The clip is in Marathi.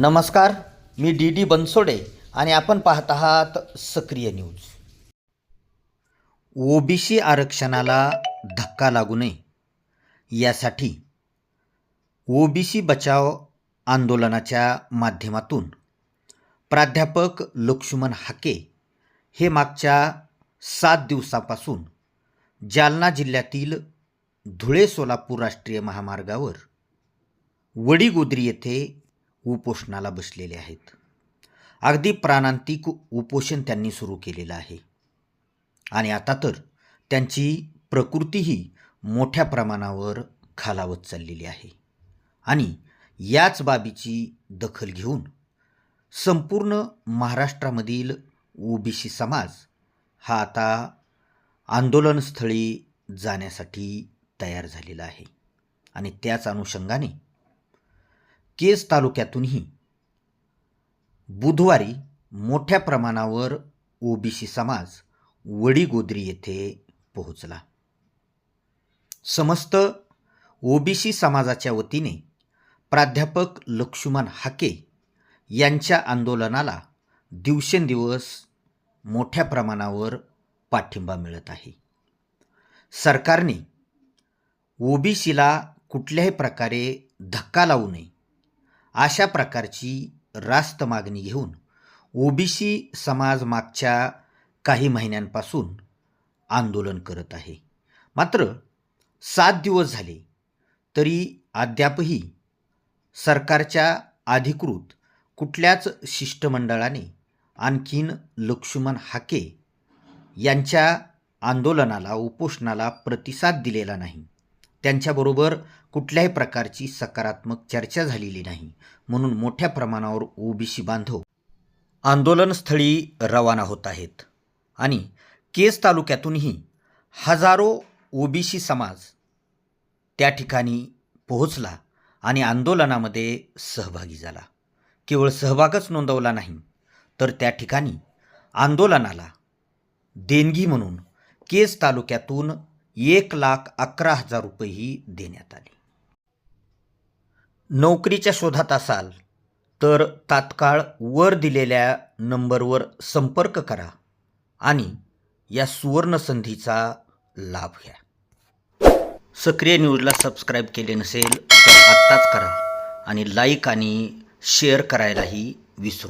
नमस्कार मी डी डी बनसोडे आणि आपण पाहत आहात सक्रिय न्यूज. ओबीसी आरक्षणाला धक्का लागू नये. यासाठी ओबीसी बचाव आंदोलनाच्या माध्यमातून प्राध्यापक लक्ष्मण हाके हे मागच्या सात दिवसापासून जालना जिल्ह्यातील धुळे सोलापूर राष्ट्रीय महामार्गावर वडीगोद्री येथे उपोषणाला बसलेले आहेत. अगदी प्राणांतिक उपोषण त्यांनी सुरू केलेलं आहे. आणि आता तर त्यांची प्रकृतीही मोठ्या प्रमाणावर खालावत चाललेली आहे. आणि याच बाबीची दखल घेऊन संपूर्ण महाराष्ट्रामधील ओबीसी समाज हा आता आंदोलनस्थळी जाण्यासाठी तयार झालेला आहे. आणि त्याच अनुषंगाने केज तालुक्यातूनही बुधवारी मोठ्या प्रमाणावर ओबीसी समाज वडीगोद्री येथे पोहोचला. समस्त ओबीसी समाजाच्या वतीने प्राध्यापक लक्ष्मण हाके यांच्या आंदोलनाला दिवसेंदिवस मोठ्या प्रमाणावर पाठिंबा मिळत आहे. सरकारने ओबीसीला कुठल्याही प्रकारे धक्का लावू नये अशा प्रकारची रास्त मागणी घेऊन ओबीसी समाज मागच्या काही महिन्यांपासून आंदोलन करत आहे. मात्र सात दिवस झाले तरी अद्यापही सरकारच्या अधिकृत कुठल्याच शिष्टमंडळाने आणखीन लक्ष्मण हाके यांच्या आंदोलनाला उपोषणाला प्रतिसाद दिलेला नाही. त्यांच्याबरोबर कुठल्याही प्रकारची सकारात्मक चर्चा झालेली नाही. म्हणून मोठ्या प्रमाणावर ओबीसी बांधव आंदोलनस्थळी रवाना होत आहेत. आणि केस तालुक्यातूनही हजारो ओबीसी समाज त्या ठिकाणी पोहोचला आणि आंदोलनामध्ये सहभागी झाला. केवळ सहभागच नोंदवला नाही तर त्या ठिकाणी आंदोलनाला देणगी म्हणून केस तालुक्यातून एक लाख अकरा हजार रुपयेही देण्यात आले. नोकरीच्या शोधात असाल तर तात्काळ वर दिलेल्या नंबरवर संपर्क करा आणि या सुवर्ण संधीचा लाभ घ्या. सक्रिय न्यूजला सबस्क्राईब केले नसेल तर आत्ताच करा आणि लाईक आणि शेअर करायलाही विसरू